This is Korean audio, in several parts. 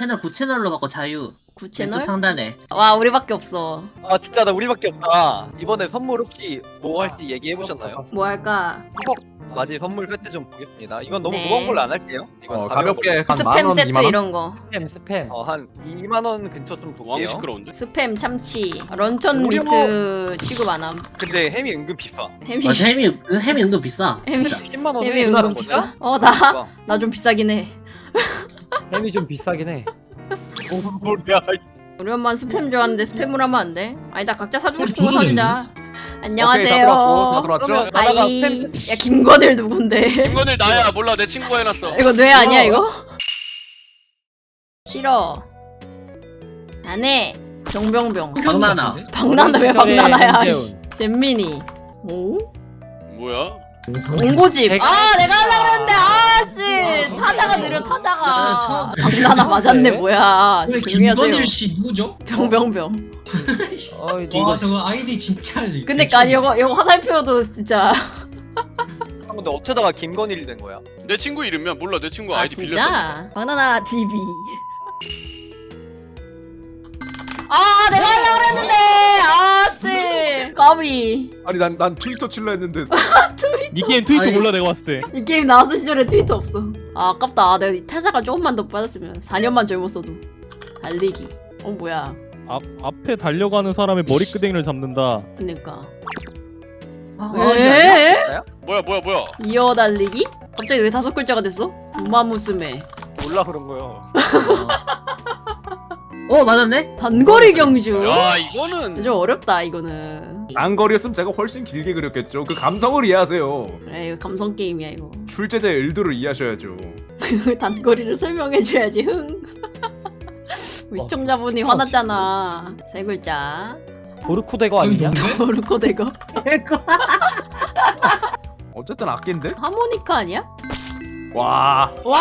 채널 9채널로 바꿔 자유. 왼쪽 9채널? 상단에. 와 우리밖에 없어 아 진짜 나 우리밖에 없다. 이번에 선물 혹시 뭐 할지 얘기해 보셨나요? 뭐 할까? 맞이 선물 세트 좀 보겠습니다. 이건 너무 네. 무거운 걸로 안 할게요. 이건 어, 가볍게 한 스팸 만원, 세트 이만 원? 이런 거 스팸 스팸 어, 한 2만 원 근처 좀 왕 볼게요. 시끄러운데? 스팸 참치 런천 우리 미트 취급 안 함 근데 햄이 은근 비싸. 햄이 맞아 햄이 그 햄이 은근 비싸. 햄이 10만 원 햄이 은근 비싸? 어나 나 좀 비싸긴 해 햄이 좀 비싸긴 해 무슨 소리야? 우리 엄마는 스팸 좋아하는데 스팸으로 하면 안 돼? 아니다 각자 사주고 어, 싶은 거 사주자 오케이, 다 안녕하세요 들어왔고 다 들어왔죠? 그러면- 하이 야 김건일 누군데 김건일 나야 몰라 내 친구가 해놨어 이거 뇌 아니야 이거? 싫어 안 해 병병병 박나나. 박나나 왜 박나나야. 씨. 잼민이 오? 뭐야? 옹고집. 아 내가 하려고 그랬는데 아씨 타자가 느려 타자가. 박나나 맞았네 뭐야. 왜 조용히 하세요. 김건일 씨 누구죠? 병병병. 어이 와 저거 아이디 진짜 근데 아니 이거 이거 화살표도 진짜. 아, 근데 어쩌다가 김건일이 된 거야? 내 친구 이름이야. 몰라. 내 친구 아 아이디 빌렸어? 바나나 TV 아 내가 하려고 그랬는데. 아씨 까비. 아니 난, 난 트위터 칠라 했는데. 이 게임 트위터 아니. 몰라 내가 봤을 때. 이 게임 나왔을 시절에 트위터 없어. 아 아깝다. 아, 내가 이 타자가 조금만 더 빠졌으면 4년만 젊었어도. 달리기. 어 뭐야. 앞, 앞에 달려가는 사람의 머리끄댕이를 잡는다. 그니까. 아, 에? 뭐야 뭐야 뭐야? 이어 달리기? 갑자기 왜 다섯 글자가 됐어? 우마무스메. 몰라 그런 거요. 어 맞았네. 단거리 경주. 야 이거는 좀 어렵다 이거는 안거리였으면 제가 훨씬 길게 그렸겠죠. 그 감성을 이해하세요. 그래 이거 감성 게임이야 이거. 출제자의 의도를 이해하셔야죠. 단거리를 설명해줘야지 흥. 우리 시청자분이 화났잖아. 세 글자. 보르코데거 여기 아니냐? 모르코 대거? 어쨌든 악기인데? 하모니카 아니야? 와. 와!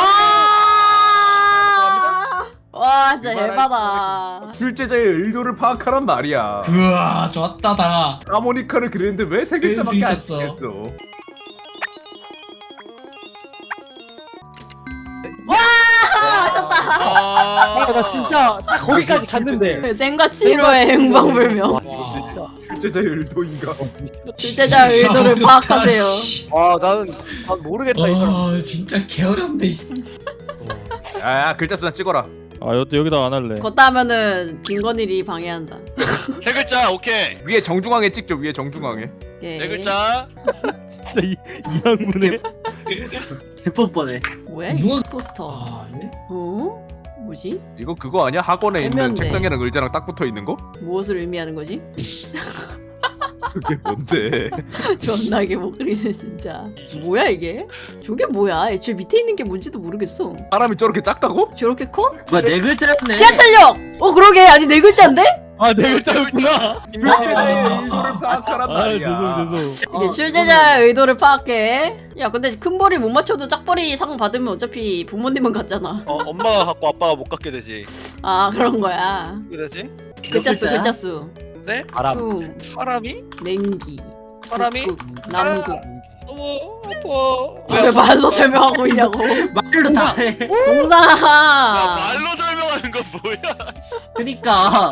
와 진짜 예바다 출제자의 의도를 파악하란 말이야. 우와 좋았다 다. 하모니카를 그리는데 왜세 그럴 수 글자밖에 안 있었어. 쓰겠어? 아, 아, 나 진짜 딱 거기까지 갔는데. 생과 치로의 행방불명. 와 진짜 출제자의 의도인가? 출제자 의도를 어렵다, 파악하세요. 씨. 와 나는 난 모르겠다 이 사람. 어 진짜 개어렵네 씨. 야 야 글자 수나 찍어라 아 여, 여기다 안 할래 걷다 하면은 김건일이 방해한다 세 글자 오케이 위에 정중앙에 찍죠 위에 정중앙에 예. 네 글자 진짜 이, 이상문에 대뻔뻔해. 뭐야 누가- 이 포스터 아 아니네? 어? 뭐지? 이거 그거 아니야? 학원에 있는 해면대. 책상이랑 의자랑 딱 붙어 있는 거? 무엇을 의미하는 거지? 그게 뭔데 존나게 못 그리네 진짜 뭐야 이게? 저게 뭐야 애초에 밑에 있는 게 뭔지도 모르겠어 사람이 저렇게 작다고? 저렇게 커? 뭐야 네 글자였네. 지하철역! 어 그러게 아니 네 글자인데? 아 네 글자였구나 출제자의 아. 의도를 파악하란 아 말이야 죄송 죄송 이게 어, 출제자의 의도를 파악해 야 근데 큰 벌이 못 맞춰도 짝벌이 상 받으면 어차피 부모님은 같잖아 어, 엄마가 갖고 아빠가 못 갖게 되지. 아 그런 거야 그러지? 글자 수 글자야? 수 근데 바람. 품, 사람이? 냉기. 사람이? 북극, 남극 너무 아파. 왜 말로 설명하고 있냐고. 말로 다 해. 야 동사! 말로 설명하는 거 뭐야? 그니까.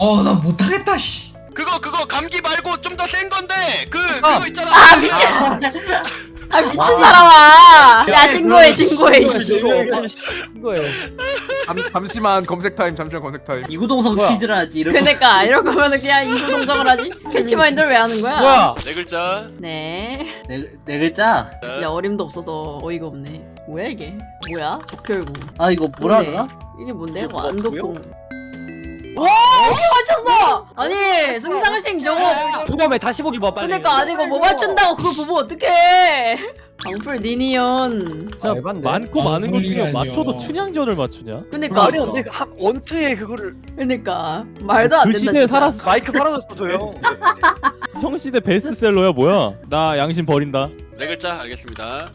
어 나 못하겠다 씨. 그거 그거 감기 말고 좀 더 센 건데. 그 아. 그거 있잖아. 아 미친. 아 미친. 사람아. 야 신고해 신고해. 이씨. 이거예요 잠, 잠시만 검색 타임 잠시만 검색 타임. 이구동성 뭐야? 퀴즈를 하지 이런 거. 그니까 이럴 거면은 그냥 이구동성을 하지? 캐치마인드를 왜 하는 거야? 뭐야? 네 글자. 네. 네, 네 글자. 진짜 어림도 없어서 어이가 없네. 뭐야 이게? 뭐야? 적혈구 아 이거 뭐라 뭔데? 그러나? 이게 뭔데? 이거 완도콩 와 이렇게 맞췄어! 아니 승상을 씨 저거. 부검에 다시 보기 봐 빨리. 그러니까 아니 이거 뭐 맞춘다고 그걸 보면 어떡해 방풀 니니온 진짜 에반데? 많고 아, 많은 것 중에 그러니까요. 맞춰도 춘향전을 맞추냐 그니까 아니 근데 그 학- 원투에 그거를 그니까 말도 안 그 된다 시대에 진짜. 살았어 마이크 사라졌어 저 형. 성시대 베스트셀러야 뭐야 나 양심 버린다 네 글자 알겠습니다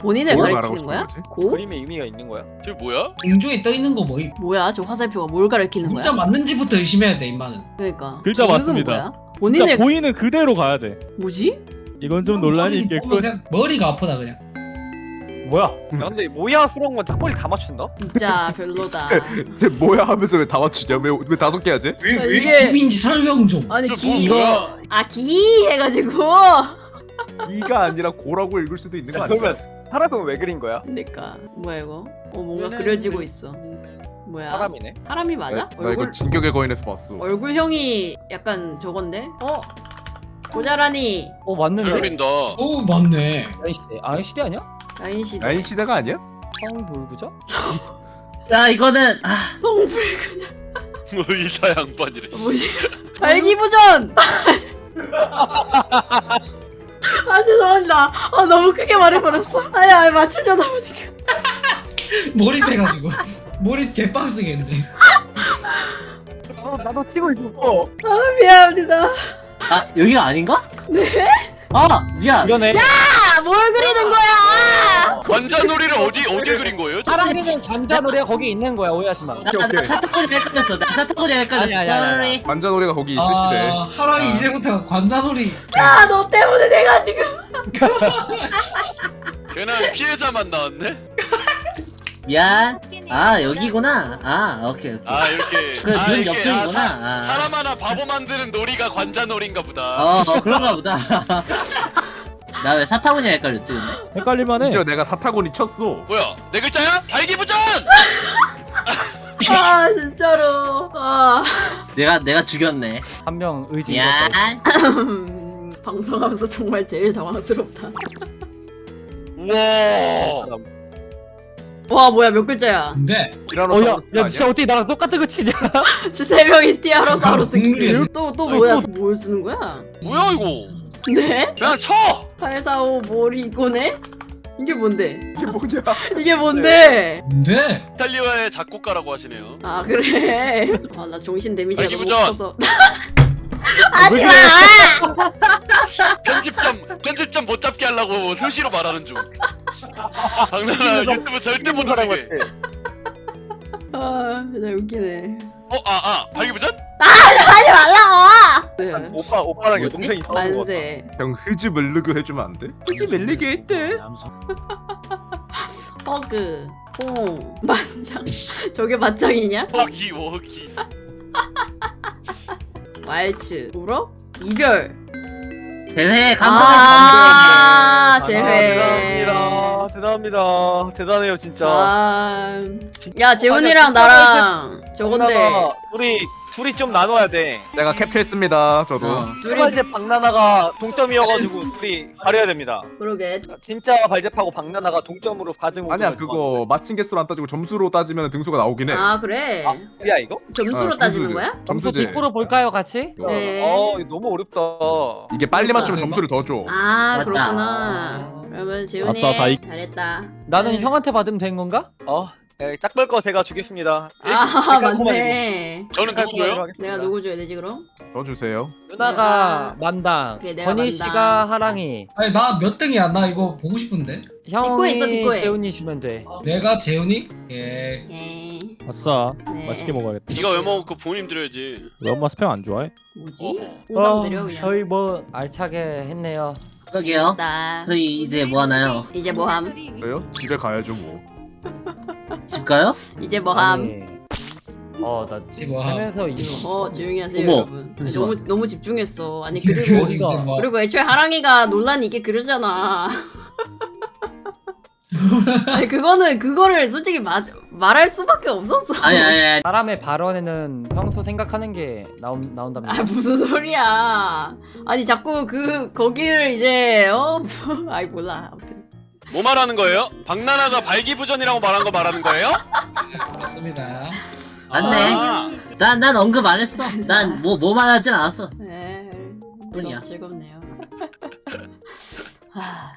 본인을 뭘 가르치는 거야? 거지? 고? 그림에 의미가 있는 거야. 저게 뭐야? 공중에 떠 있는 거 뭐임 뭐야 저 화살표가 뭘 가르치는 문자 거야? 맞는지부터 의심해야 돼 임마는 그러니까 글자 이유는 맞습니다. 뭐야? 진짜 본인을 보이는 그대로 가야 돼 뭐지? 이건 좀 논란이 보면 있겠군. 그냥 머리가 아프다 그냥. 뭐야? 야, 근데 뭐야 수렁건 닭꼬리 다 맞춘다? 진짜 별로다. 쟤 뭐야 하면서 왜 다 맞추냐? 왜, 왜 다섯 개 하지? 왜, 아, 왜 이게- 김인지 설명 좀. 아니 뭐, 기 뭐야? 아 기 해가지고 이가 아니라 고라고 읽을 수도 있는 거 야, 아니야? 그러면 사람은 왜 그린 거야? 그러니까 뭐야 이거? 어 뭔가 그려지고 있어. 뭐야? 사람이네. 사람이 맞아? 나 이거 얼굴 진격의 거인에서 봤어. 얼굴형이 약간 저건데? 어? 모자라니 어 맞는데? 별빈다. 오 맞네. 아인시대 아인시대 아니야? 라인 씨. 나인 시대가 아니야? 성불구자? 야 이거는 아 성불 그냥 뭐 이사 양반이래. 뭐지? 발기부전. 아 죄송합니다. 아 너무 크게 말해버렸어. 아니 아니 맞추려다 보니까. 몰입해가지고. 몰입 개빡세겠네. 어, 나도 치고 있었어. 아 미안합니다. 아, 여기가 아닌가? 네? 아 미안. 이거네. 아 뭘 그리는 거야? 관자놀이를 어디 어디 그린 거예요? 사랑이는 관자놀이가 거기 있는 거야 오해하지 마. 나, 오케이, 나 오케이. 사타구리 헷갈렸어. 나 사타구리 헷갈렸어. 아니, 아니, 아니, 아니. Sorry. 관자 노래가 거기 있으시대. 아 하랑이 이제부터 관자놀이. 아너 때문에 내가 지금. 걔는 피해자만 나왔네. 미안. 아 여기구나. 아 오케이 오케이. 아 이렇게. 그 아, 눈 이렇게, 옆쪽이구나. 아, 사, 아. 사람 하나 바보 만드는 놀이가 관자놀인가 보다. 어, 어 그런가 보다. 나 왜 사타구니 헷갈렸지 근데? 헷갈릴만해. 심지어 내가 사타구니 쳤어. 뭐야? 내 글자야? 발기부전! 아 진짜로. 아 내가 내가 죽였네. 한 명 의지. 미안. 음, 방송하면서 정말 제일 당황스럽다. 우와. 와 뭐야 몇 글자야? 근데 티라노사우루스 어야 야 아니야? 진짜 어떻게 나랑 똑같은 거 치냐? 주세 명이 티아로사우루스 국룰이야. 또또 뭐야? 뭘 쓰는 거야? 뭐야 이거? 네? 그냥 쳐! 845 모리고네? 이게 뭔데? 이게 뭐냐? 이게 뭔데? 근데 이탈리아의 작곡가라고 하시네요. 아 그래. 아 나 정신 데미지가 너무. 커서. 하지마. 편집점 편집점 못 잡게 하려고 수시로 말하는 중. 장난아 유튜브 절대 못 사람 올리게. 같아. 아 진짜 웃기네. 어, 아, 아, 발기부전? 네. 오빠 오빠랑 여동생이 싸우는 거 같아. 만세. 형 흐지 멜르그 해주면 안 돼? 흐지 멜르그 했대. 허그. 퐁. 만장. 저게 맞짱이냐? 워기, 워기. 왈츠. 울어? 이별. 대회 아, 아, 제회. 대단합니다. 대단합니다. 대단해요 진짜. 아, 야 재훈이랑 나랑 저건데 박나나, 둘이 둘이 좀 나눠야 돼. 내가 캡처했습니다. 저도. 어. 둘이 발제 박나나가 동점이어가지고 둘이 가려야 됩니다. 그러게 진짜 발제하고 박나나가 동점으로 받은 아니야 그거 맞힌 개수로 안 따지고 점수로 따지면 등수가 나오긴 해. 아 그래 아, 야 이거? 점수로 어, 따지는. 거야? 점수 점수제. 뒷구로 볼까요 같이? 어. 네. 어 이거 너무 어렵다. 이게 빨리 그러니까. 맞추면 점수를 더 줘. 아 맞다. 그렇구나 그러면 재훈이 아싸, 다 익- 잘했다 나는 네. 형한테 받으면 된 건가? 어, 네, 짝벌 거 제가 주겠습니다. 아 맞네 저는 누구 줘요? 내가 누구 줘야 되지 그럼? 더 주세요. 누나가 만당, 내가 건희 만당. 씨가 하랑이, 아니 나 몇 등이야? 나 이거 보고 싶은데. 있어, 형이. 재훈이 주면 돼. 내가 재훈이? 예. 예. 아싸. 네. 맛있게 먹어야겠다. 이거 왜 먹고 부모님 드려야지. 왜 엄마 스팸 안 좋아해? 뭐지? 어허. 홍삼 드려 그냥 저희 뭐 알차게 했네요. 그러게요. 나 저희 이제 뭐 하나요? 이제 뭐함? 왜요? 집에 가야죠 뭐. 집 가요? 이제 뭐함? 아니, 어, 나뭐 살면서 이 어 조용히 하세요 어머, 여러분 잠시만. 너무 너무 집중했어 아니 그리고? 이제 뭐 그리고 애초에 하랑이가 논란이 있게 그러잖아. 아니 그거는 그거를 솔직히 마, 말할 수밖에 없었어. 아니 아니 아니. 사람의 발언에는 평소 생각하는 게 나온 나온답니다. 아 무슨 소리야? 아니 자꾸 그 거기를 이제 어 아이 몰라 아무튼 뭐 말하는 거예요? 박나나가 발기부전이라고 말한 거 말하는 거예요? 맞습니다. 맞네. 아, 난 난 언급 안 했어. 난 뭐 뭐 말하진 않았어. 네 뿐이야. 즐겁네요. 아